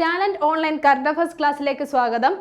Talent online current affairs ക്ലാസ്സിലേക്ക് സ്വാഗതം.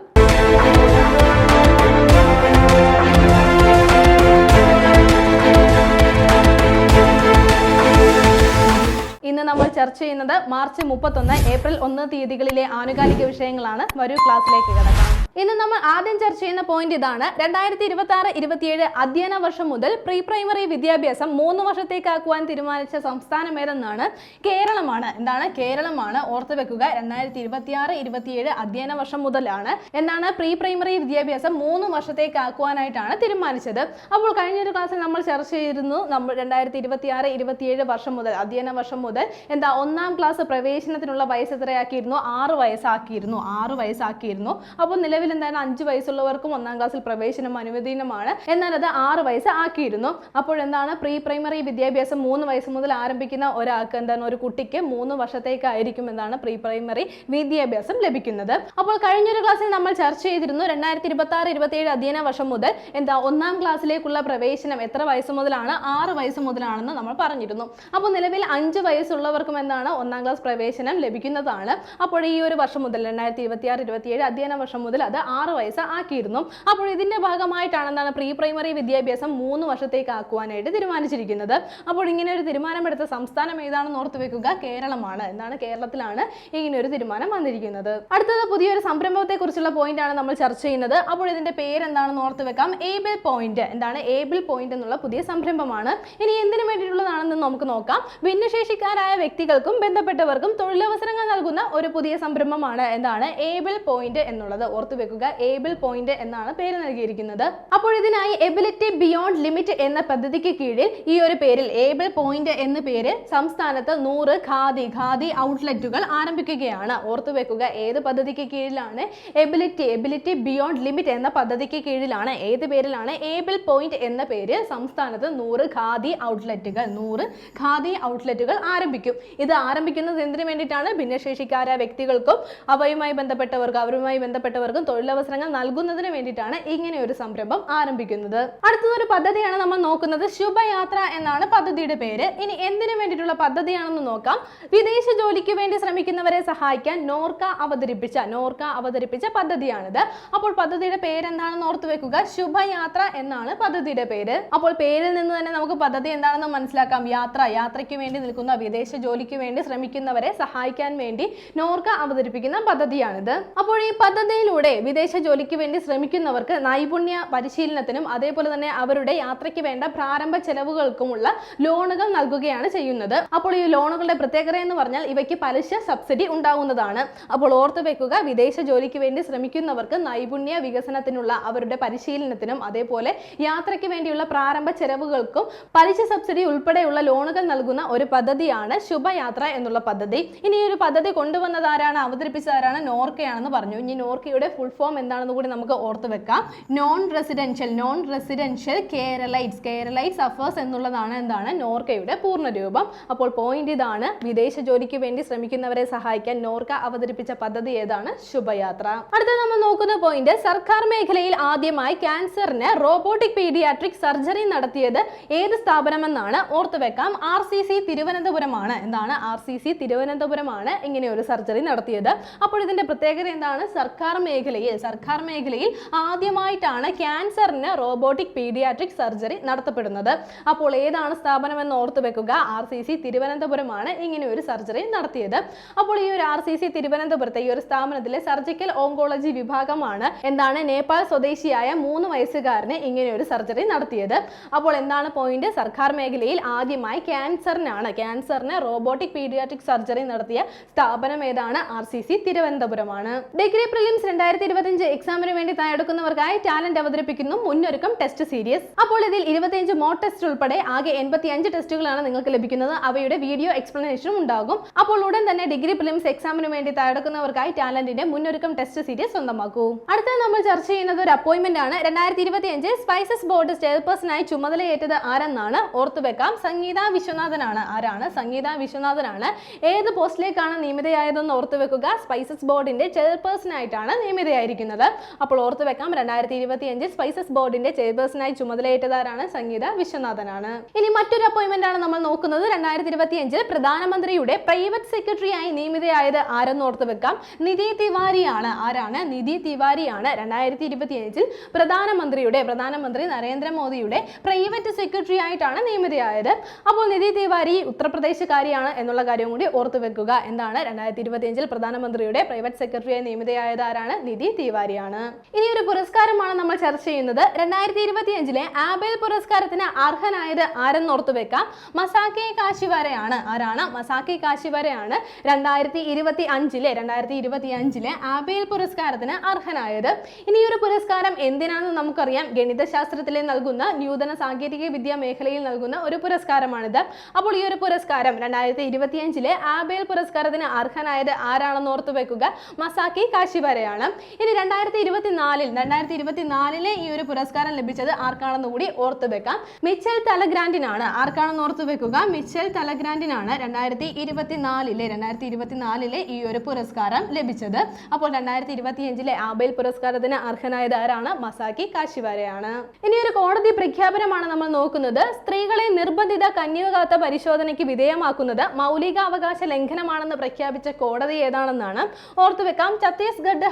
ഇന്ന് നമ്മൾ ചർച്ച ചെയ്യുന്നത് മാർച്ച് മുപ്പത്തൊന്ന് ഏപ്രിൽ ഒന്ന് തീയതികളിലെ ആനുകാലിക വിഷയങ്ങളാണ്. വരൂ ക്ലാസ്സിലേക്ക് കിടക്കാം. ഇന്ന് നമ്മൾ ആദ്യം ചർച്ച ചെയ്യുന്ന പോയിന്റ് ഇതാണ്. രണ്ടായിരത്തി ഇരുപത്തി ആറ് ഇരുപത്തിയേഴ് അധ്യയന വർഷം മുതൽ പ്രീ പ്രൈമറി വിദ്യാഭ്യാസം മൂന്ന് വർഷത്തേക്കാക്കുവാൻ തീരുമാനിച്ച സംസ്ഥാനം ഏതെന്നാണ്? കേരളമാണ്. എന്താണ്? കേരളമാണ്. ഓർത്തു വെക്കുക രണ്ടായിരത്തി ഇരുപത്തി ആറ് ഇരുപത്തിയേഴ് അധ്യയന വർഷം മുതലാണ്. എന്താണ്? പ്രീ പ്രൈമറി വിദ്യാഭ്യാസം മൂന്ന് വർഷത്തേക്കാക്കുവാനായിട്ടാണ് തീരുമാനിച്ചത്. അപ്പോൾ കഴിഞ്ഞൊരു ക്ലാസ്സിൽ നമ്മൾ ചർച്ച ചെയ്തിരുന്നു നമ്മൾ രണ്ടായിരത്തി ഇരുപത്തി ആറ് ഇരുപത്തിയേഴ് വർഷം മുതൽ അധ്യയന വർഷം മുതൽ എന്താ ഒന്നാം ക്ലാസ് പ്രവേശനത്തിനുള്ള വയസ്സ് എത്രയാക്കിയിരുന്നു? ആറ് വയസ്സാക്കിയിരുന്നു. ആറ് വയസ്സാക്കിയിരുന്നു. അപ്പോൾ നിലവിൽ എന്താണ് അഞ്ച് വയസ്സുള്ളവർക്കും ഒന്നാം ക്ലാസ്സിൽ പ്രവേശനം അനുവദീനമാണ് എന്നാൽ അത് ആറ് വയസ്സ് ആക്കിയിരുന്നു. അപ്പോൾ എന്താണ്? പ്രീ പ്രൈമറി വിദ്യാഭ്യാസം മൂന്ന് വയസ്സ് മുതൽ ആരംഭിക്കുന്ന ഒരാൾക്ക് എന്താണ്? ഒരു കുട്ടിക്ക് മൂന്ന് വർഷത്തേക്കായിരിക്കും എന്താണ് പ്രീ പ്രൈമറി വിദ്യാഭ്യാസം ലഭിക്കുന്നത്. അപ്പോൾ കഴിഞ്ഞൊരു ക്ലാസ്സിൽ നമ്മൾ ചർച്ച ചെയ്തിരുന്നു രണ്ടായിരത്തി ഇരുപത്തി ആറ് ഇരുപത്തിയേഴ് അധ്യയന വർഷം മുതൽ എന്താ ഒന്നാം ക്ലാസ്സിലേക്കുള്ള പ്രവേശനം എത്ര വയസ്സ് മുതലാണ്? ആറ് വയസ്സ് മുതലാണെന്ന് നമ്മൾ പറഞ്ഞിരുന്നു. അപ്പോൾ നിലവിൽ അഞ്ച് വയസ്സുള്ളവർക്കും എന്താണ് ഒന്നാം ക്ലാസ് പ്രവേശനം ലഭിക്കുന്നതാണ്. അപ്പോൾ ഈ ഒരു വർഷം മുതൽ രണ്ടായിരത്തി ഇരുപത്തി ആറ് ഇരുപത്തിയേഴ് അധ്യയന വർഷം മുതൽ അത് ആറ് വയസ്സ് ആക്കിയിരുന്നു അപ്പോൾ ഇതിന്റെ ഭാഗമായിട്ടാണ് എന്താണ് പ്രീ പ്രൈമറി വിദ്യാഭ്യാസം മൂന്ന് വർഷത്തേക്ക് ആക്കുവാനായിട്ട് തീരുമാനിച്ചിരിക്കുന്നത്. അപ്പോൾ ഇങ്ങനെ ഒരു തീരുമാനമെടുത്ത സംസ്ഥാനം ഏതാണെന്ന് ഓർത്ത് വെക്കുക. കേരളമാണ് എന്നാണ് കേരളത്തിലാണ് ഇങ്ങനെ ഒരു തീരുമാനം വന്നിരിക്കുന്നത്. അടുത്തത് പുതിയൊരു സംരംഭത്തെ കുറിച്ചുള്ള പോയിന്റ് ആണ് നമ്മൾ ചർച്ച ചെയ്യുന്നത്. അപ്പോൾ ഇതിന്റെ പേര് എന്താണെന്ന് ഓർത്തു വെക്കാം. Able point. എന്താണ്? ഏബിൾ പോയിന്റ് എന്നുള്ള പുതിയ സംരംഭമാണ്. ഇനി എന്തിനു വേണ്ടിയിട്ടുള്ളതാണെന്ന് നമുക്ക് നോക്കാം. ഭിന്നശേഷിക്കാരായ വ്യക്തികൾക്കും ബന്ധപ്പെട്ടവർക്കും തൊഴിലവസരങ്ങൾ നൽകുന്ന ഒരു പുതിയ സംരംഭമാണ്. എന്താണ്? ഏബിൾ പോയിന്റ് എന്നുള്ളത് ഓർത്തു വെക്കുക. ഏബിൾ പോയിന്റ് എന്നാണ് പേര് നൽകിയിരിക്കുന്നത്. അപ്പോൾ ഇതിനായി എബിലിറ്റി ബിയോണ്ട് ലിമിറ്റ് എന്ന പദ്ധതിക്ക് കീഴിൽ ഈ ഒരു പേരിൽ ഏബിൾ പോയിന്റ് എന്ന പേര് സംസ്ഥാനത്ത് നൂറ് ഖാദി ഖാദി ഔട്ട്ലെറ്റുകൾ ആരംഭിക്കുകയാണ്. ഓർത്തു വെക്കുക ഏത് പദ്ധതിക്ക് കീഴിലാണ് എബിലിറ്റി എബിലിറ്റി ബിയോണ്ട് ലിമിറ്റ് എന്ന പദ്ധതിക്ക് കീഴിലാണ് ഏത് പേരിലാണ് ഏബിൾ പോയിന്റ് എന്ന പേര് സംസ്ഥാനത്ത് നൂറ് ഖാദി ഔട്ട്ലെറ്റുകൾ നൂറ് ഖാദി ഔട്ട്ലെറ്റുകൾ ആരംഭിക്കും. ഇത് ആരംഭിക്കുന്നത് എന്തിനു വേണ്ടിയിട്ടാണ്? ഭിന്നശേഷിക്കാരായ വ്യക്തികൾക്കും അവയുമായി ബന്ധപ്പെട്ടവർക്കും അവരുമായി ബന്ധപ്പെട്ടവർക്കും തൊഴിലവസരങ്ങൾ നൽകുന്നതിന് വേണ്ടിയിട്ടാണ് ഇങ്ങനെ ഒരു സംരംഭം ആരംഭിക്കുന്നത്. അടുത്തതൊരു പദ്ധതിയാണ് നമ്മൾ നോക്കുന്നത് ശുഭയാത്ര എന്നാണ് പദ്ധതിയുടെ പേര്. ഇനി എന്തിനു വേണ്ടിയിട്ടുള്ള പദ്ധതിയാണെന്ന് നോക്കാം. വിദേശ ജോലിക്ക് വേണ്ടി ശ്രമിക്കുന്നവരെ സഹായിക്കാൻ നോർക്ക അവതരിപ്പിച്ച നോർക്ക അവതരിപ്പിച്ച പദ്ധതിയാണിത്. അപ്പോൾ പദ്ധതിയുടെ പേര് എന്താണെന്ന് ഓർത്തു വെക്കുക. ശുഭയാത്ര എന്നാണ് പദ്ധതിയുടെ പേര്. അപ്പോൾ പേരിൽ നിന്ന് തന്നെ നമുക്ക് പദ്ധതി എന്താണെന്ന് മനസ്സിലാക്കാം. യാത്ര യാത്രയ്ക്ക് വേണ്ടി നിൽക്കുന്ന വിദേശ ജോലിക്ക് വേണ്ടി ശ്രമിക്കുന്നവരെ സഹായിക്കാൻ വേണ്ടി നോർക്ക അവതരിപ്പിക്കുന്ന പദ്ധതിയാണിത്. അപ്പോൾ ഈ പദ്ധതിയിലൂടെ വിദേശ ജോലിക്ക് വേണ്ടി ശ്രമിക്കുന്നവർക്ക് നൈപുണ്യ പരിശീലനത്തിനും അതേപോലെ തന്നെ അവരുടെ യാത്രയ്ക്ക് വേണ്ട പ്രാരംഭ ചെലവുകൾക്കുമുള്ള ലോണുകൾ നൽകുകയാണ് ചെയ്യുന്നത്. അപ്പോൾ ഈ ലോണുകളുടെ പ്രത്യേകത എന്ന് പറഞ്ഞാൽ ഇവയ്ക്ക് പലിശ സബ്സിഡി ഉണ്ടാവുന്നതാണ്. അപ്പോൾ ഓർത്തു വെക്കുക വിദേശ ജോലിക്ക് വേണ്ടി ശ്രമിക്കുന്നവർക്ക് നൈപുണ്യ വികസനത്തിനുള്ള അവരുടെ പരിശീലനത്തിനും അതേപോലെ യാത്രയ്ക്ക് വേണ്ടിയുള്ള പ്രാരംഭ ചെലവുകൾക്കും പലിശ സബ്സിഡി ഉൾപ്പെടെയുള്ള ലോണുകൾ നൽകുന്ന ഒരു പദ്ധതിയാണ് ശുഭയാത്ര എന്നുള്ള പദ്ധതി. ഇനി ഈ ഒരു പദ്ധതി കൊണ്ടുവന്നതാരാണ് അവതരിപ്പിച്ചതാരാണ് നോർക്കയാണെന്ന് പറഞ്ഞു. ഇനി നോർക്കയുടെ ഫുൾ ഫോം എന്താണെന്ന് കൂടി നമുക്ക് ഓർത്ത് വെക്കാം. Non residential non residential Keralites Keralites affairs എന്നുള്ളതാണ് എന്താണ്? നോർക്കയുടെ പൂർണരൂപം. അപ്പോൾ പോയിന്റ് ഇതാണ്. വിദേശ ജോലിക്ക് വേണ്ടി ശ്രമിക്കുന്നവരെ സഹായിക്കാൻ നോർക്ക അവതരിപ്പിച്ച പദ്ധതി ഏതാണ്? ശുഭയാത്ര. അടുത്ത നമ്മൾ നോക്കുന്ന പോയിന്റ് സർക്കാർ മേഖലയിൽ ആദ്യമായി ക്യാൻസറിന് റോബോട്ടിക് പീഡിയാട്രിക് സർജറി നടത്തിയത് ഏത് സ്ഥാപനമെന്നാണ് ഓർത്തു വെക്കാം. ആർ സി സി തിരുവനന്തപുരമാണ്. എന്താണ്? ആർ സി സി തിരുവനന്തപുരമാണ് ഇങ്ങനെ ഒരു സർജറി നടത്തിയത്. അപ്പോൾ ഇതിന്റെ പ്രത്യേകത എന്താണ്? സർക്കാർ മേഖലയിൽ സർക്കാർ മേഖലയിൽ ആദ്യമായിട്ടാണ് ക്യാൻസറിന് റോബോട്ടിക് പീഡിയാട്രിക് സർജറി നടത്തപ്പെടുന്നത്. അപ്പോൾ ഏതാണ് സ്ഥാപനം എന്ന് ഓർത്തു വെക്കുക? ആർ സി സി തിരുവനന്തപുരമാണ് ഇങ്ങനെ ഒരു സർജറി നടത്തിയത്. അപ്പോൾ ഈ ഒരു ആർ സി സി തിരുവനന്തപുരത്തെ ഈ ഒരു സ്ഥാപനത്തിലെ സർജിക്കൽ ഓങ്കോളജി വിഭാഗമാണ് എന്താണ് നേപ്പാൾ സ്വദേശിയായ മൂന്ന് വയസ്സുകാരന് ഇങ്ങനെ ഒരു സർജറി നടത്തിയത്. അപ്പോൾ എന്താണ് പോയിന്റ്? സർക്കാർ മേഖലയിൽ ആദ്യമായി ക്യാൻസറിനാണ് ക്യാൻസറിന് റോബോട്ടിക് പീഡിയാട്രിക് സർജറി നടത്തിയ സ്ഥാപനം ഏതാണ്? ആർ സി സി തിരുവനന്തപുരമാണ്. ഡിഗ്രി പ്രിലിംസ് രണ്ടായിരത്തി ഇരുപത്തിയഞ്ച് എക്സാമിന് വേണ്ടി തയ്യാറെടുക്കുന്നവർക്കായി ടാലന്റ് അവതരിപ്പിക്കുന്നു മുന്നൊരുക്കം ടെസ്റ്റ് സീരീസ് അപ്പോൾ ഇതിൽ ഇരുപത്തിയഞ്ച് മോ ടെസ്റ്റ് ഉൾപ്പെടെ ആകെ എൺപത്തി അഞ്ച് ടെസ്റ്റുകളാണ് നിങ്ങൾക്ക് ലഭിക്കുന്നത്. അവയുടെ വീഡിയോ എക്സ്പ്ലനേഷനും ഉണ്ടാകും. അപ്പോൾ ഉടൻ തന്നെ ഡിഗ്രി പ്രിലിംസ് എക്സാമിന് വേണ്ടി തയ്യാറെടുക്കുന്നവർക്കായി ടാലന്റിന്റെ മുന്നൊരുക്കം ടെസ്റ്റ് സീരീസ് സ്വന്തമാക്കൂ. അടുത്ത നമ്മൾ ചർച്ച ചെയ്യുന്നത് ഒരു അപ്പോയിന്റ്മെന്റ് ആണ്. രണ്ടായിരത്തി ഇരുപത്തിയഞ്ച് സ്പൈസസ് ബോർഡ് ചെയർപേഴ്സണായി ചുമതലയേറ്റത് ആരെന്നാണ് ഓർത്തുവെക്കാം സംഗീത വിശ്വനാഥനാണ്. ആരാണ്? സംഗീത വിശ്വനാഥനാണ്. ഏത് പോസ്റ്റിലേക്കാണ് നിയമിതയായതെന്ന് ഓർത്തു വെക്കുക? സ്പൈസസ് ബോർഡിന്റെ ചെയർപേഴ്സൺ ആയിട്ടാണ് നിയമിതയായത്. ചുമതലയായിരിക്കുന്നത് അപ്പോൾ ഓർത്തു വെക്കാം രണ്ടായിരത്തി ഇരുപത്തി അഞ്ചിൽ സ്പൈസസ് ബോർഡിന്റെ ചെയർപേഴ്സണായി ചുമതലയേറ്റതാരാണ് സംഗീത വിശ്വനാഥനാണ്. ഇനി മറ്റൊരു അപ്പോയിന്റ്മെന്റ് ആണ് നമ്മൾ നോക്കുന്നത്. രണ്ടായിരത്തി ഇരുപത്തി അഞ്ചിൽ പ്രധാനമന്ത്രിയുടെ പ്രൈവറ്റ് സെക്രട്ടറിയായി നിയമിതയായത് ആരെന്ന് ഓർത്തു വെക്കാം? നിധി തിവാരിയാണ്. ആരാണ്? നിധി തിവാരിയാണ്. രണ്ടായിരത്തി ഇരുപത്തി അഞ്ചിൽ പ്രധാനമന്ത്രിയുടെ പ്രധാനമന്ത്രി നരേന്ദ്രമോദിയുടെ പ്രൈവറ്റ് സെക്രട്ടറി ആയിട്ടാണ് നിയമിതയായത്. അപ്പോൾ നിധി തിവാരി ഉത്തർപ്രദേശുകാരിയാണ് എന്നുള്ള കാര്യം കൂടി ഓർത്തു വെക്കുക. എന്താണ്? രണ്ടായിരത്തി ഇരുപത്തി അഞ്ചിൽ പ്രധാനമന്ത്രിയുടെ പ്രൈവറ്റ് സെക്രട്ടറിയായി നിയമിതയായത് ആരാണ്? നിധി തിവാരിയാണ്. ഇനി ഒരു പുരസ്കാരമാണ് നമ്മൾ ചർച്ച ചെയ്യുന്നത്. രണ്ടായിരത്തി ഇരുപത്തി അഞ്ചിലെ ആബേൽ പുരസ്കാരത്തിന് അർഹനായത് ആരെന്ന് ഓർത്തുവെക്കാം മസാക്കി കാശിവരയാണ്. ആരാണ്? മസാക്കി കാശിവരയാണ് രണ്ടായിരത്തി ഇരുപത്തി അഞ്ചിലെ രണ്ടായിരത്തി ഇരുപത്തി അഞ്ചിലെ ആബേൽ പുരസ്കാരത്തിന് അർഹനായത്. ഇനി ഒരു പുരസ്കാരം എന്തിനാണെന്ന് നമുക്കറിയാം. ഗണിതശാസ്ത്രത്തിലെ നൽകുന്ന നൂതന സാങ്കേതിക വിദ്യ മേഖലയിൽ നൽകുന്ന ഒരു പുരസ്കാരമാണിത്. അപ്പോൾ ഈ ഒരു പുരസ്കാരം രണ്ടായിരത്തി ഇരുപത്തി അഞ്ചിലെ ആബേൽ പുരസ്കാരത്തിന് അർഹനായത് ആരാണെന്ന് ഓർത്തു വെക്കുക? മസാക്കി കാശിവരയാണ്. ഇനി രണ്ടായിരത്തി ഇരുപത്തി നാലിൽ രണ്ടായിരത്തി ഇരുപത്തി നാലിലെ ഈ ഒരു പുരസ്കാരം ലഭിച്ചത് ആർക്കാണെന്ന് കൂടി ഓർത്തു വെക്കാം. മിച്ചൽ തലഗ്രാൻഡിനാണ് ആർക്കാണെന്ന് ഓർത്തു വെക്കുക. മിച്ചൽ തലഗ്രാൻഡിനാണ് രണ്ടായിരത്തി ഇരുപത്തി നാലിലെ രണ്ടായിരത്തി ഇരുപത്തി നാലിലെ ഈ ഒരു പുരസ്കാരം ലഭിച്ചത്. അപ്പോൾ രണ്ടായിരത്തി ഇരുപത്തി അഞ്ചിലെ ആബേൽ പുരസ്കാരത്തിന് അർഹനായത് ആരാണ്? മസാക്കി കാശിവാരയാണ് ഇനി ഒരു കോടതി പ്രഖ്യാപനമാണ് നമ്മൾ നോക്കുന്നത്. സ്ത്രീകളെ നിർബന്ധിത കന്യകാത്ത പരിശോധനയ്ക്ക് വിധേയമാക്കുന്നത് മൗലികാവകാശ ലംഘനമാണെന്ന് പ്രഖ്യാപിച്ച കോടതി ഏതാണെന്നാണ് ഓർത്തുവെക്കാം ഛത്തീസ്ഗഡ്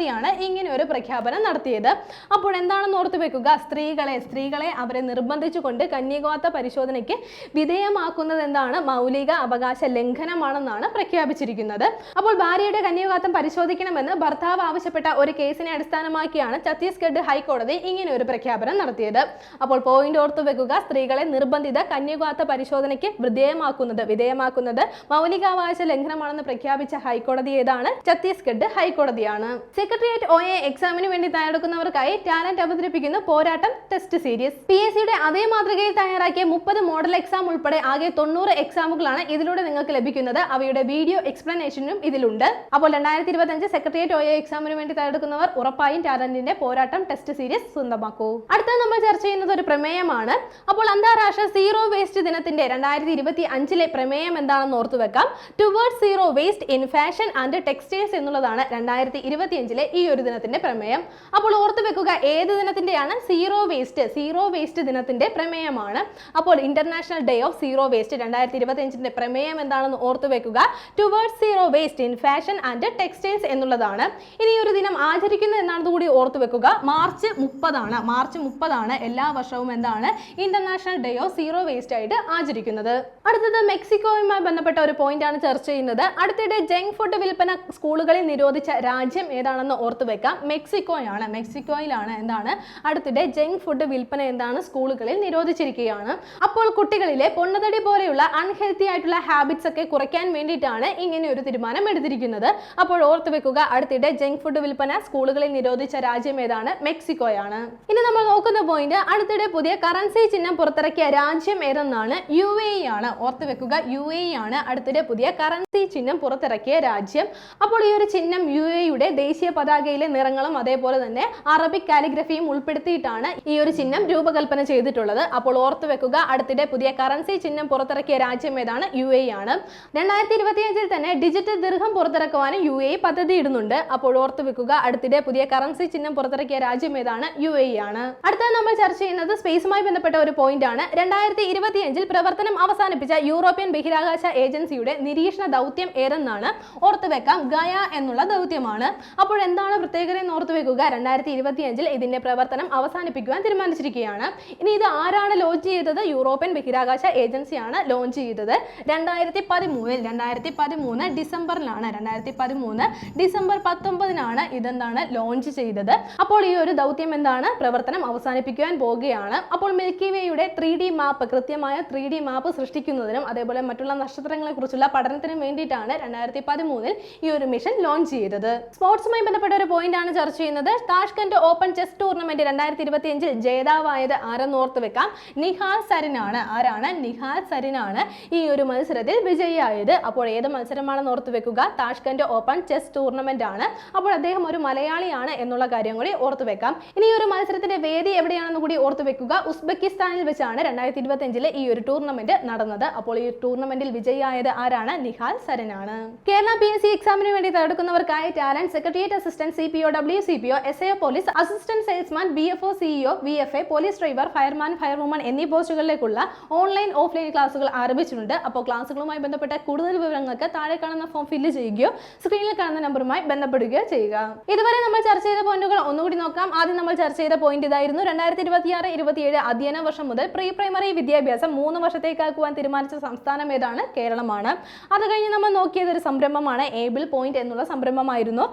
ഹൈക്കോടതിയാണ് ഇങ്ങനെ ഒരു പ്രഖ്യാപനം നടത്തിയത്. അപ്പോൾ എന്താണെന്ന് ഓർത്തു വെക്കുക? സ്ത്രീകളെ സ്ത്രീകളെ അവരെ നിർബന്ധിച്ചുകൊണ്ട് കന്യകോത്ത പരിശോധനയ്ക്ക് വിധേയമാക്കുന്നത് എന്താണ്? മൗലിക അവകാശ ലംഘനമാണെന്നാണ് പ്രഖ്യാപിച്ചിരിക്കുന്നത്. അപ്പോൾ ഭാര്യയുടെ കന്യകാത്തം പരിശോധിക്കണമെന്ന് ഭർത്താവ് ആവശ്യപ്പെട്ട ഒരു കേസിനെ അടിസ്ഥാനമാക്കിയാണ് ഛത്തീസ്ഗഡ് ഹൈക്കോടതി ഇങ്ങനെ ഒരു പ്രഖ്യാപനം നടത്തിയത്. അപ്പോൾ പോയിന്റ് ഓർത്തു വെക്കുക. സ്ത്രീകളെ നിർബന്ധിത കന്യകാത്ത പരിശോധനയ്ക്ക് വിധേയമാക്കുന്നത് വിധേയമാക്കുന്നത് മൗലികാവകാശ ലംഘനമാണെന്ന് പ്രഖ്യാപിച്ച ഹൈക്കോടതി ഏതാണ്? ഛത്തീസ്ഗഡ് ഹൈക്കോടതിയാണ്. സെക്രട്ടേറിയറ്റ് ഒ എ എക്സാമിന് വേണ്ടി തയ്യാറെടുക്കുന്നവർക്കായി ടാലന്റ് അവതരിപ്പിക്കുന്ന പോരാട്ടം ടെസ്റ്റ് സീരീസ്. പി എസ് സിയുടെ അതേ മാതൃകയിൽ തയ്യാറാക്കിയ മുപ്പത് മോഡൽ എക്സാം ഉൾപ്പെടെ ആകെ തൊണ്ണൂറ് എക്സാമുകളാണ് ഇതിലൂടെ നിങ്ങൾക്ക് ലഭിക്കുന്നത്. അവയുടെ വീഡിയോ എക്സ്പ്ലനേഷനും ഇതിലുണ്ട്. അപ്പോൾ രണ്ടായിരത്തി ഇരുപത്തി അഞ്ച് സെക്രട്ടേറിയറ്റ് ഒ എ എക്സാമിന് വേണ്ടി തയ്യാറെടുക്കുന്നവർ ഉറപ്പായും ടാലന്റിന്റെ പോരാട്ടം ടെസ്റ്റ് സീരീസ് സ്വന്തമാക്കൂ. അടുത്ത നമ്മൾ ചർച്ച ചെയ്യുന്നത് ഒരു പ്രമേയമാണ്. അപ്പോൾ അന്താരാഷ്ട്ര സീറോ വേസ്റ്റ് ദിനത്തിന്റെ രണ്ടായിരത്തി ഇരുപത്തി അഞ്ചിലെ പ്രമേയം എന്താണെന്ന് ഓർത്തു വെക്കാം toward zero waste in fashion and textiles എന്നുള്ളതാണ് രണ്ടായിരത്തി ഇരുപത്തി അഞ്ചിലെ ഈ ഒരു ദിനത്തിന്റെ പ്രമേയം. അപ്പോൾ ഓർത്തു വെക്കുക ഏത് ദിനത്തിന്റെയാണ്? സീറോ വേസ്റ്റ് സീറോ വേസ്റ്റ് ദിനത്തിന്റെ പ്രമേയമാണ്. അപ്പോൾ international day of zero waste രണ്ടായിരത്തി ഇരുപത്തി അഞ്ചിന്റെ പ്രമേയം എന്താണെന്ന് ഓർത്തു വെക്കുക. Towards zero waste in fashion and textiles എന്നുള്ളതാണ്. ഇനി ഒരു ദിനം ആചരിക്കുന്നത് എന്നാണെന്ന് കൂടി ഓർത്തു വെക്കുക. മാർച്ച് മുപ്പതാണ്. മാർച്ച് മുപ്പതാണ് എല്ലാ വർഷവും എന്താണ്? International day of zero waste ആയിട്ട് ആചരിക്കുന്നത്. അടുത്തത് മെക്സിക്കോയുമായി ബന്ധപ്പെട്ട ഒരു പോയിന്റ് ആണ് ചർച്ച ചെയ്യുന്നത്. അടുത്തിടെ ജങ്ക് ഫുഡ് വിൽപ്പന സ്കൂളുകളിൽ നിരോധിച്ച രാജ്യം ഏതാണെന്ന് ഓർത്ത് വെക്കാം. മെക്സിക്കോയാണ്. മെക്സിക്കോയിലാണ് എന്താണ്? അടുത്തിടെ ജങ്ക് ഫുഡ് വിൽപ്പന എന്താണ്? സ്കൂളുകളിൽ നിരോധിച്ചിരിക്കുകയാണ്. അപ്പോൾ കുട്ടികളിലെ പൊണ്ണതടി പോലെയുള്ള അൺഹെൽത്തി ആയിട്ടുള്ള ഹാബിറ്റ്സ് ഒക്കെ കുറയ്ക്കാൻ വേണ്ടിയിട്ടാണ് ഇങ്ങനെ ഒരു തീരുമാനം എടുത്തിരിക്കുന്നത്. അപ്പോൾ ഓർത്ത് വെക്കുക അടുത്തിടെ ജങ്ക് ഫുഡ് വിൽപ്പന സ്കൂളുകളിൽ നിരോധിച്ച രാജ്യം ഏതാണ്? മെക്സിക്കോയാണ്. ഇനി നമ്മൾ നോക്കുന്ന പോയിന്റ് അടുത്തിടെ പുതിയ കറൻസി ചിഹ്നം പുറത്തിറക്കിയ രാജ്യം ഏതെന്നാണ്? യു എ ആണ്. ഓർത്ത് വെക്കുക യു എ ആണ് അടുത്തിടെ പുതിയ കറൻസി ചിഹ്നം പുറത്തിറക്കിയ രാജ്യം. അപ്പോൾ ഈ ഒരു ചിഹ്നം യു എയുടെ ദേശീയ പതാകയിലെ നിറങ്ങളും അതേപോലെ തന്നെ അറബിക് കാലിഗ്രഫിയും ഉൾപ്പെടുത്തിയിട്ടാണ് ഈ ഒരു ചിഹ്നം രൂപകൽപ്പന ചെയ്തിട്ടുള്ളത്. അപ്പോൾ ഓർത്തു വെക്കുക അടുത്തിടെ പുതിയ കറൻസി ചിഹ്നം പുറത്തിറക്കിയ രാജ്യം ഏതാണ്? യു എ ആണ്. രണ്ടായിരത്തി ഇരുപത്തിയഞ്ചിൽ തന്നെ ഡിജിറ്റൽ ദീർഘം പുറത്തിറക്കുവാനും യു എ പദ്ധതി ഇടുന്നുണ്ട്. അപ്പോൾ ഓർത്തു വെക്കുക അടുത്തിടെ പുതിയ കറൻസി ചിഹ്നം പുറത്തിറക്കിയ രാജ്യം ഏതാണ്? യു എ ആണ്. അടുത്ത നമ്മൾ ചർച്ച ചെയ്യുന്നത് സ്പേസുമായി ബന്ധപ്പെട്ട ഒരു പോയിന്റ് ആണ്. രണ്ടായിരത്തി ഇരുപത്തിയഞ്ചിൽ പ്രവർത്തനം അവസാനിപ്പിച്ച യൂറോപ്യൻ ബഹിരാകാശ ഏജൻസിയുടെ നിരീക്ഷണ ദൗത്യം ഏതെന്നാണ്? ഓർത്തു വെക്കാം ഗയ എന്നുള്ള ദൗത്യമാണ്. അപ്പോൾ എന്താണ് പ്രത്യേകത എന്ന് ഓർത്ത് വെക്കുക? രണ്ടായിരത്തി ഇരുപത്തിയഞ്ചിൽ ഇതിന്റെ പ്രവർത്തനം അവസാനിപ്പിക്കുവാൻ തീരുമാനിച്ചിരിക്കുകയാണ്. ഇനി ഇത് ആരാണ് ലോഞ്ച് ചെയ്തത്? യൂറോപ്യൻ ബഹിരാകാശ ഏജൻസിയാണ് ലോഞ്ച് ചെയ്തത്. രണ്ടായിരത്തി പതിമൂന്നിൽ രണ്ടായിരത്തി പതിമൂന്ന് ഡിസംബറിലാണ് രണ്ടായിരത്തി പതിമൂന്ന് ഡിസംബർ പത്തൊമ്പതിനാണ് ഇതെന്താണ് ലോഞ്ച് ചെയ്തത്. അപ്പോൾ ഈ ഒരു ദൗത്യം എന്താണ്? പ്രവർത്തനം അവസാനിപ്പിക്കുവാൻ പോവുകയാണ്. അപ്പോൾ മിൽക്കി വേയുടെ ത്രീ ഡി മാപ്പ് കൃത്യമായ ത്രീ ഡി മാപ്പ് സൃഷ്ടിക്കുന്നതിനും അതേപോലെ മറ്റുള്ള നക്ഷത്രങ്ങളെ കുറിച്ചുള്ള പഠനത്തിനും വേണ്ടിയിട്ടാണ് രണ്ടായിരത്തി പതിമൂന്നിൽ ഈ ഒരു മിഷൻ ലോഞ്ച് ചെയ്തത്. സ്പോർട്സുമായി ബന്ധപ്പെട്ട ഒരു പോയിന്റ് ആണ് ചർച്ച ചെയ്യുന്നത്. താഷ്കന്റ് ഓപ്പൺ ചെസ് ടൂർണമെന്റ് രണ്ടായിരത്തി ഇരുപത്തി അഞ്ചിൽ ജേതാവായത് ആരെന്ന് ഓർത്ത് വെക്കാം. നിഹാൽ സരിനാണ്. ആരാണ്? നിഹാൽ സരിനാണ് ഈ ഒരു മത്സരത്തിൽ വിജയിയായത്. അപ്പോൾ ഏത് മത്സരമാണെന്ന് ഓർത്ത് വെക്കുക. താഷ്കന്റ് ഓപ്പൺ ചെസ് ടൂർണമെന്റ് ആണ്. അപ്പോൾ അദ്ദേഹം ഒരു മലയാളിയാണ് എന്നുള്ള കാര്യം കൂടി ഓർത്ത് വെക്കാം. ഇനി ഒരു മത്സരത്തിന്റെ വേദി എവിടെയാണെന്ന് കൂടി ഓർത്ത് വെക്കുക. ഉസ്ബെക്കിസ്ഥാനിൽ വെച്ചാണ് രണ്ടായിരത്തി ഇരുപത്തി അഞ്ചിലെ ഈ ഒരു ടൂർണമെന്റ് നടന്നത്. അപ്പോൾ ഈ ടൂർണമെന്റിൽ വിജയിയായത് ആരാണ്? നിഹാൽ സരനാണ്. കേരള പി എസ് സി എക്സാമിന് വേണ്ടി തടുക്കുന്നവർക്കായി talent secretariat assistant C P O W C P O S A police assistant salesman B F O CEO V F A police driver fireman firewoman എന്നീ പോസ്റ്റുകളിലേക്കുള്ള ഓൺലൈൻ ഓഫ്ലൈൻ ക്ലാസുകൾ ആരംഭിച്ചിട്ടുണ്ട്. അപ്പോൾ ക്ലാസുകളുമായി ബന്ധപ്പെട്ട കൂടുതൽ വിവരങ്ങൾക്ക് താഴെ കാണുന്ന ഫോം ഫില്ല് ചെയ്യുകയോ സ്ക്രീനിൽ കാണുന്ന നമ്പറുമായി ബന്ധപ്പെടുകയോ ചെയ്യുക. ഇതുവരെ നമ്മൾ ചർച്ച ചെയ്ത പോയിന്റുകൾ ഒന്നുകൂടി നോക്കാം. ആദ്യം നമ്മൾ ചർച്ച ചെയ്ത പോയിന്റ് ഇതായിരുന്നു രണ്ടായിരത്തി ഇരുപത്തിയാറ് ഇരുപത്തിയേഴ് അധ്യയന വർഷം മുതൽ പ്രീ പ്രൈമറി വിദ്യാഭ്യാസം മൂന്ന് വർഷത്തേക്കാക്കുവാൻ തീരുമാനിച്ച സംസ്ഥാനം ഏതാണ്? കേരളമാണ്. അത് കഴിഞ്ഞ് നമ്മൾ നോക്കിയത് ഒരു സംരംഭമാണ് ഏബിൾ പോയിന്റ് എന്നുള്ള സംരംഭമായിരുന്നു.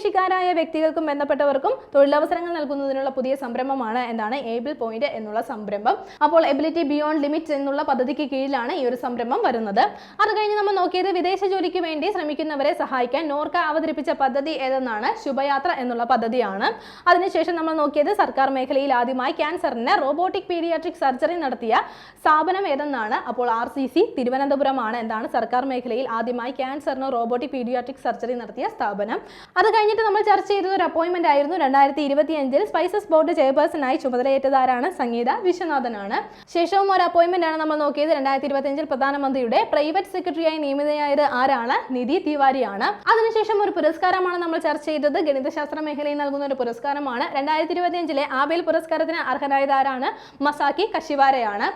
ഭിന്നശേഷിക്കാരായ വ്യക്തികൾക്കും ബന്ധപ്പെട്ടവർക്കും തൊഴിലവസരങ്ങൾ നൽകുന്നതിനുള്ള പുതിയ സംരംഭമാണ് എന്താണ് ഏബിൾ പോയിന്റ് എന്നുള്ള സംരംഭം. അപ്പോൾ എബിലിറ്റി ബിയോണ്ട് ലിമിറ്റ് എന്നുള്ള പദ്ധതിക്ക് കീഴിലാണ് ഈ ഒരു സംരംഭം വരുന്നത്. അത് കഴിഞ്ഞ് നമ്മൾ നോക്കിയത് വിദേശ ജോലിക്ക് വേണ്ടി ശ്രമിക്കുന്നവരെ സഹായിക്കാൻ നോർക്ക അവതരിപ്പിച്ച പദ്ധതി ഏതെന്നാണ്? ശുഭയാത്ര എന്നുള്ള പദ്ധതിയാണ്. അതിനുശേഷം നമ്മൾ നോക്കിയത് സർക്കാർ മേഖലയിൽ ആദ്യമായി ക്യാൻസറിന് റോബോട്ടിക് പീഡിയാട്രിക് സർജറി നടത്തിയ സ്ഥാപനം ഏതെന്നാണ്? അപ്പോൾ ആർ സി സി തിരുവനന്തപുരമാണ് എന്താണ്? സർക്കാർ മേഖലയിൽ ആദ്യമായി ക്യാൻസറിന് റോബോട്ടിക് പീഡിയാട്രിക് സർജറി നടത്തിയ സ്ഥാപനം. അത് കഴിഞ്ഞിട്ട് നമ്മൾ ചർച്ച ചെയ്ത ഒരു അപ്പോയിന്റ്മെന്റ് ആയിരുന്നു രണ്ടായിരത്തി ഇരുപത്തി അഞ്ചിൽ സ്പൈസസ് ബോർഡ് ചെയർപേഴ്സണായി ചുമതലയേറ്റതാരാണ് സംഗീത വിശ്വനാഥനാണ്. ശേഷവും ഒരു അപ്പോയിന്റ്മെന്റ് ആണ് നമ്മൾ നോക്കിയത് രണ്ടായിരത്തി ഇരുപത്തി അഞ്ചിൽ പ്രധാനമന്ത്രിയുടെ പ്രൈവറ്റ് സെക്രട്ടറിയായി നിയമിതയായത് ആരാണ്? നിധി തിവാരിയാണ്. അതിനുശേഷം ഒരു പുരസ്കാരമാണ് നമ്മൾ ചർച്ച ചെയ്തത്. ഗണിതശാസ്ത്ര മേഖലയിൽ നൽകുന്ന ഒരു പുരസ്കാരമാണ്. രണ്ടായിരത്തി ഇരുപത്തി അഞ്ചിലെ ആബേൽ പുരസ്കാരത്തിന് അർഹനായത് ആരാണ്? മസാക്കി കശിവാരയാണ്.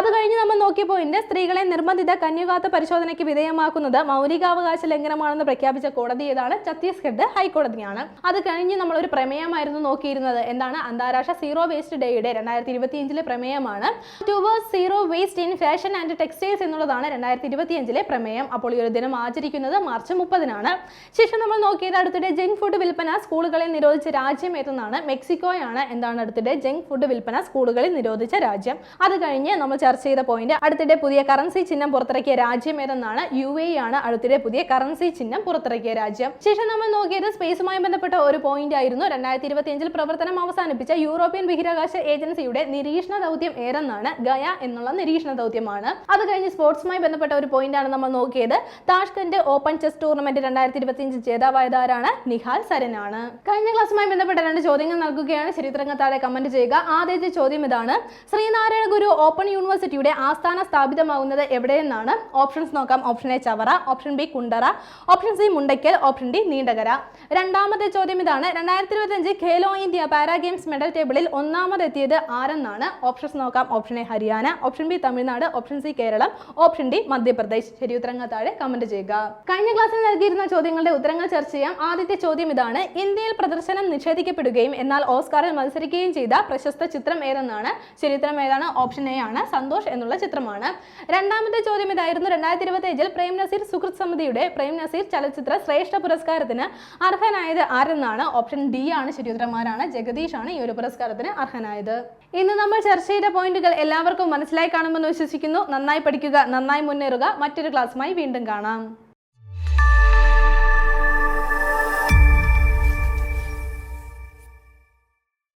അത് കഴിഞ്ഞ് നമ്മൾ നോക്കിയ പോയിന്റ് സ്ത്രീകളെ നിർബന്ധിത കന്യകാത്ത പരിശോധനയ്ക്ക് വിധേയമാക്കുന്നത് മൗലികാവകാശ ലംഘനമാണെന്ന് പ്രഖ്യാപിച്ച കോടതി ഏതാണ്? ഛത്തീസ്ഗഡ് ഹൈക്കോടതിയാണ് അത് കഴിഞ്ഞ് നമ്മൾ ഒരു പ്രമേയമായിരുന്നു നോക്കിയിരുന്നത്. എന്താണ്? അന്താരാഷ്ട്ര സീറോ വേസ്റ്റ് ഡേയുടെ രണ്ടായിരത്തി ഇരുപത്തി അഞ്ചിലെ പ്രമേയമാണ്. Towards zero waste in fashion and textiles എന്നുള്ളതാണ് രണ്ടായിരത്തി ഇരുപത്തി അഞ്ചിലെ പ്രമേയം. അപ്പോൾ ഈ ഒരു ദിനം ആചരിക്കുന്നത് മാർച്ച് മുപ്പതിനാണ്. ശേഷം നമ്മൾ നോക്കിയത് അടുത്തിടെ ജങ്ക് ഫുഡ് വിൽപ്പന സ്കൂളുകളിൽ നിരോധിച്ച രാജ്യം ഏതെന്നാണ്? മെക്സിക്കോയാണ്. എന്താണ് അടുത്തിടെ ജങ്ക് ഫുഡ് വിൽപ്പന സ്കൂളുകളിൽ നിരോധിച്ച രാജ്യം? അത് കഴിഞ്ഞ് നമ്മൾ ചർച്ച ചെയ്ത പോയിന്റ് അടുത്തിടെ പുതിയ കറൻസി ചിഹ്നം പുറത്തിറക്കിയ രാജ്യം ഏതെന്നാണ്? യു എ ആണ് അടുത്തിടെ പുതിയ കറൻസി ചിഹ്നം പുറത്തിറക്കിയ രാജ്യം. ശേഷം നമ്മൾ നോക്കിയത് സ്പേസുമായി ബന്ധപ്പെട്ട ഒരു പോയിന്റ് ആയിരുന്നു. രണ്ടായിരത്തി ഇരുപത്തി അഞ്ചിൽ പ്രവർത്തനം അവസാനിപ്പിച്ച യൂറോപ്യൻ ബഹിരാകാശ ഏജൻസിയുടെ നിരീക്ഷണ ദൗത്യം ഏറെന്നാണ് ഗയ എന്നുള്ള നിരീക്ഷണ ദൗത്യമാണ്. അത് കഴിഞ്ഞ് സ്പോർട്സുമായി ബന്ധപ്പെട്ട ഒരു പോയിന്റ് ആണ് നമ്മൾ നോക്കിയത്. താഷ്കന്റ് ഓപ്പൺ ചെസ് ടൂർണമെന്റ് രണ്ടായിരത്തി ഇരുപത്തി അഞ്ച് ജേതാവായതാരാണ്? നിഹാൽ സരനാണ്. കഴിഞ്ഞ ക്ലാസ്സുമായി ബന്ധപ്പെട്ട രണ്ട് ചോദ്യങ്ങൾ നൽകുകയാണ്. ചരിത്രങ്ങൾ കമന്റ് ചെയ്യുക. ആദ്യത്തെ ചോദ്യം ഇതാണ്. ശ്രീനാരായണ ഗുരു ഓപ്പൺ യൂണിവേഴ്സിറ്റിയുടെ ആസ്ഥാന സ്ഥാപിതമാകുന്നത് എവിടെയെന്നാണ്? ഓപ്ഷൻസ് നോക്കാം. Option A Chavara option B Kundara option C Mundakkal option D Neendakara. രണ്ടാമത്തെ ചോദ്യം ഇതാണ്. രണ്ടായിരത്തി ഇരുപത്തി അഞ്ച് Khelo India para games medal ടേബിളിൽ ഒന്നാമതെത്തിയത് ആരെന്നാണ്? ഓപ്ഷൻസ് നോക്കാം. Option A Haryana option B Tamil Nadu option C Keralam option D Madhya Pradesh. ശരി ഉത്തരങ്ങൾ താഴെ കമന്റ് ചെയ്യുക. കഴിഞ്ഞ ക്ലാസ്സിൽ നൽകിയിരുന്ന ചോദ്യങ്ങളുടെ ഉത്തരങ്ങൾ ചർച്ച ചെയ്യാം. ആദ്യത്തെ ചോദ്യം ഇതാണ്. ഇന്ത്യയിൽ പ്രദർശനം നിഷേധിക്കപ്പെടുകയും എന്നാൽ ഓസ്കാറിൽ മത്സരിക്കുകയും ചെയ്ത പ്രശസ്ത ചിത്രം ഏതെന്നാണ്? ശരി ഉത്തരം ഏതാണ്? ഓപ്ഷൻ എ ആണ്. സന്തോഷ് എന്നുള്ള ചിത്രമാണ്. രണ്ടാമത്തെ ചോദ്യം ഇതായിരുന്നു. രണ്ടായിരത്തി ഇരുപത്തി അഞ്ചിൽ പ്രേം നസീർ സുഹൃത്ത് സമിതിയുടെ പ്രേം നസീർ ചലച്ചിത്ര ശ്രേഷ്ഠ പുരസ്കാരത്തിന് അർഹനായത് ആരെന്നാണ്? ഓപ്ഷൻ ഡി ആണ് ശരിയുത്തരമാരാണ് ജഗദീഷ് ആണ് ഈ ഒരു പുരസ്കാരത്തിന് അർഹനായത്. ഇന്ന് നമ്മൾ ചർച്ച ചെയ്ത പോയിന്റുകൾ എല്ലാവർക്കും മനസ്സിലായി കാണുമെന്ന് വിശ്വസിക്കുന്നു. നന്നായി പഠിക്കുക നന്നായി മുന്നേറുക. മറ്റൊരു ക്ലാസ്സുമായി വീണ്ടും കാണാം.